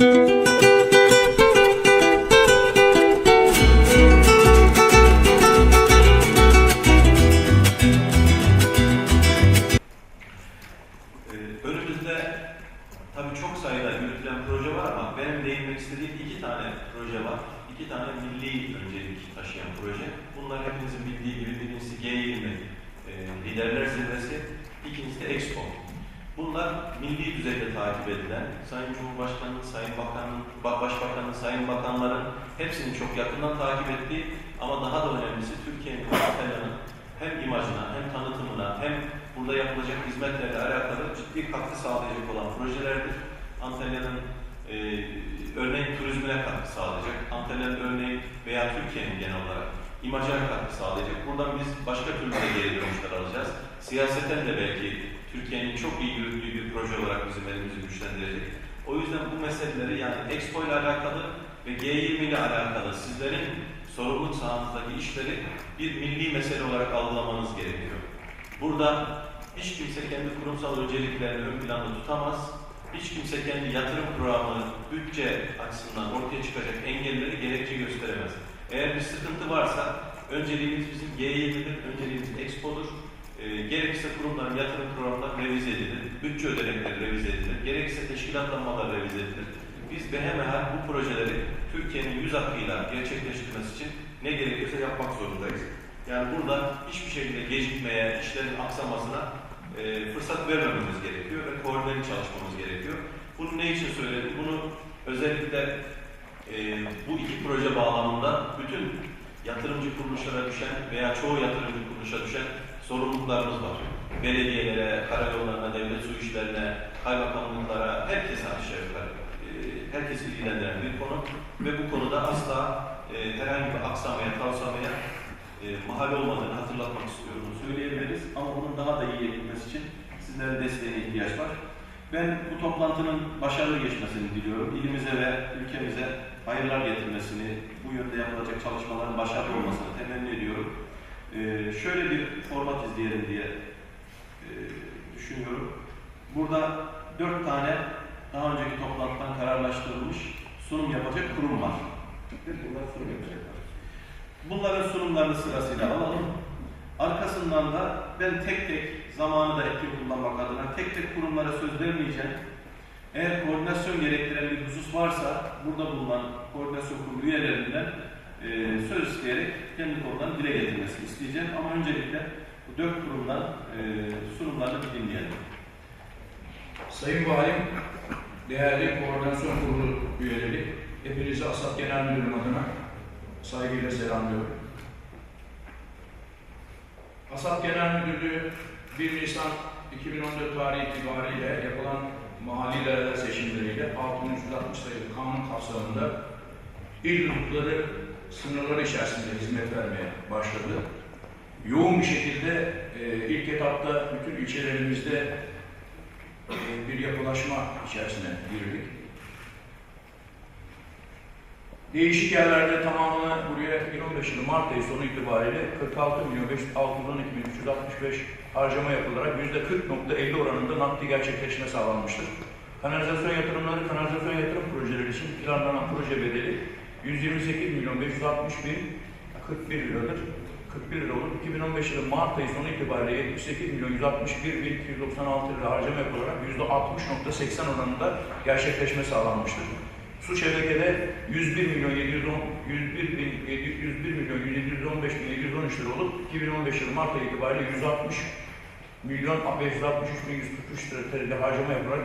Ee, tabii çok sayıda yürütülen proje var ama benim değinmek istediğim iki tane proje var. İki tane milli öncelik taşıyan proje. Bunlar hepinizin bildiği gibi birincisi G20 e, Liderler Zirvesi, ikincisi de Expo. Bunlar milli düzeyde takip edilen, Sayın Cumhurbaşkanı'nın, Sayın Bakan'ın, Ba- Başbakan'ın, Sayın Bakanların hepsinin çok yakından takip ettiği ama daha da önemlisi Türkiye'nin hem imajına hem tanıtımına hem burada yapılacak hizmetlerle alakalı ciddi katkı sağlayacak olan projelerdir. Antalya'nın e, örneğin turizmine katkı sağlayacak, Antalya'nın örneğin veya Türkiye'nin genel olarak imajına katkı sağlayacak. Buradan biz başka türlü de geri dönüşler alacağız. Siyaseten de belki Türkiye'nin çok iyi yürüttüğü bir proje olarak bizim elimizi güçlendirecek. O yüzden bu meseleleri yani Expo ile alakalı ve G20 ile alakalı sizlerin sorumluluk sahanızdaki işleri bir milli mesele olarak algılamanız gerekiyor. Burada hiç kimse kendi kurumsal önceliklerini ön planda tutamaz. Hiç kimse kendi yatırım programı, bütçe açısından ortaya çıkacak engelleri gerekçe gösteremez. Eğer bir sıkıntı varsa önceliğimiz bizim G20'dir, önceliğimiz Expo'dur. E, gerekirse kurumların yatırım programları revize edilir, bütçe ödenekleri revize edilir, gerekirse teşkilatlanmalar revize edilir. Biz behemehal bu projeleri Türkiye'nin yüz hakkıyla gerçekleştirmesi için ne gerekirse yapmak zorundayız. Yani burada hiçbir şekilde gecikmeye, işlerin aksamasına e, fırsat vermememiz gerekiyor ve koordineli çalışmamız gerekiyor. Bunu ne için söyledim? Bunu özellikle e, bu iki proje bağlamında bütün yatırımcı kuruluşlara düşen veya çoğu yatırımcı kuruluşa düşen sorumluluklarımız var. Belediyelere, karayollarına, devlet su işlerine, kaymakamlıklara, herkese aşağı yukarı e, herkesi ilgilendiren bir konu ve bu konuda asla e, herhangi bir aksamaya, tavsamaya e, mahal olmadığını hatırlatmak istiyorum. Söyleyebiliriz ama bunun daha da iyiye gitmesi için sizlerin desteğine ihtiyaç var. Ben bu toplantının başarılı geçmesini diliyorum. İlimize ve ülkemize hayırlar getirmesini, bu yönde yapılacak çalışmaların başarılı olmasını temenni ediyorum. Ee, şöyle bir format izleyelim diye e, düşünüyorum. Burada dört tane daha önceki toplantıdan kararlaştırılmış sunum yapacak kurum var. Bunlar sunum yapacaklar. Bunların sunumlarını sırasıyla alalım. Arkasından da ben tek tek zamanı da etkin kullanmak adına tek tek kurumlara söz vermeyeceğim. Eğer koordinasyon gerektiren bir husus varsa burada bulunan koordinasyon kurulu üyelerinden e, söz isteyerek kendi konularını dile getirmesini isteyeceğim. Ama öncelikle bu dört kurumdan e, sunumlarını bir dinleyelim. Sayın Valim, değerli koordinasyon kurulu üyeleri, hepinizi ASAP Genel Müdürüm adına saygıyla selamlıyorum. ASAP Genel Müdürlüğü 1 Nisan 2014 tarihi itibariyle yapılan mahalli idareler seçimleriyle 6360 sayılı kanun kapsamında il hukukları sınırları içerisinde hizmet vermeye başladı. Yoğun bir şekilde e, ilk etapta bütün ilçelerimizde e, bir yapılaşma içerisine girdik. Değişik yerlerde tamamını buraya 2015 yılı Mart ayı sonu itibariyle 46 milyon 612 bin 365 harcama yapılarak %40.50 oranında nakdi gerçekleşme sağlanmıştır. Kanalizasyon yatırımları, kanalizasyon yatırım projeleri için planlanan proje bedeli 128 milyon 560 bin 41 liradır. 41 lira olur. 2015 yılı Mart ayı sonu itibariyle 78 milyon 161 bin 296 lira harcama yapılarak %60.80 oranında gerçekleşme sağlanmıştır. Su şebekede 101 milyon 710 101 bin 101 milyon 715 bin 713 lira olup 2015 yılı Mart ayı itibariyle 160 milyon 563 bin 143 lira harcama yapılarak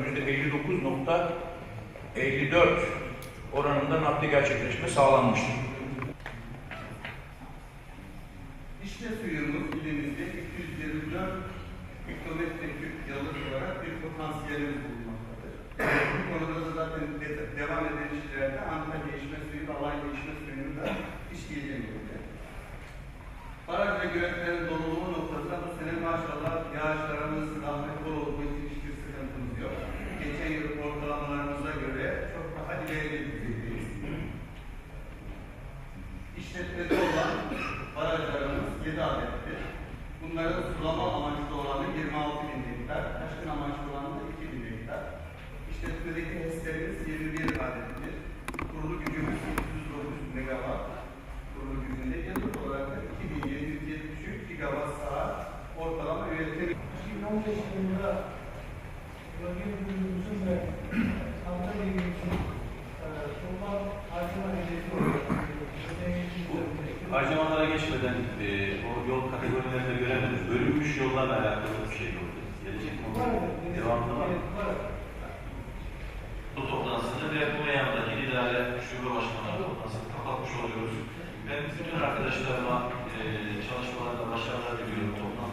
%59.54 oranında nakdi gerçekleşme sağlanmıştır. İşte suyumuz ilimizde 224 mikrometre küp yıllık olarak bir potansiyelimiz bulunmaktadır. Bu konuda da zaten de- devam eden işlerde Antalya İşletmedeki HES'lerimiz 21 adettir. Kurulu gücümüz 309 megawatt. Kurulu gücünde yıllık olarak da 2773 gigawatt saat ortalama üretim. 2015 yılında bölge müdürümüzün ve Hamza Bey'imizin toplam harcama hedefi harcamalara geçmeden e, o yol kategorilerine göre bölünmüş yollarla alakalı bir şey oldu. Gelecek mi? Devamlı mı? Oluyoruz. Ben bütün arkadaşlarıma e, çalışmalarında başarılar diliyorum. Toplantımızın